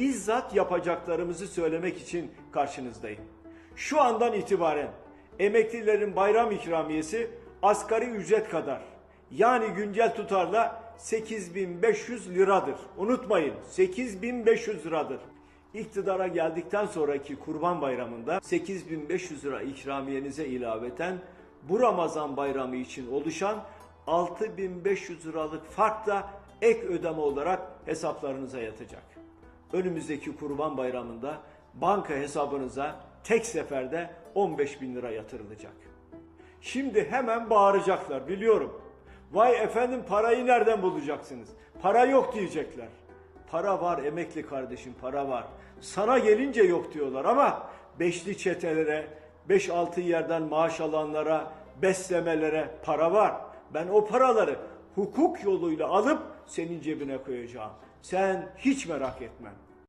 bizzat yapacaklarımızı söylemek için karşınızdayım. Şu andan itibaren emeklilerin bayram ikramiyesi asgari ücret kadar. Yani güncel tutarla 8500 liradır. Unutmayın 8500 liradır. İktidara geldikten sonraki Kurban Bayramı'nda 8500 lira ikramiyenize ilaveten bu Ramazan bayramı için oluşan 6500 liralık fark da ek ödeme olarak hesaplarınıza yatacak. Önümüzdeki Kurban Bayramı'nda banka hesabınıza tek seferde 15 bin lira yatırılacak. Şimdi hemen bağıracaklar biliyorum. Vay efendim parayı nereden bulacaksınız? Para yok diyecekler. Para var emekli kardeşim para var. Sana gelince yok diyorlar ama beşli çetelere, 5-6 yerden maaş alanlara, beslemelere para var. Ben o paraları hukuk yoluyla alıp senin cebine koyacağım. Sen hiç merak etme.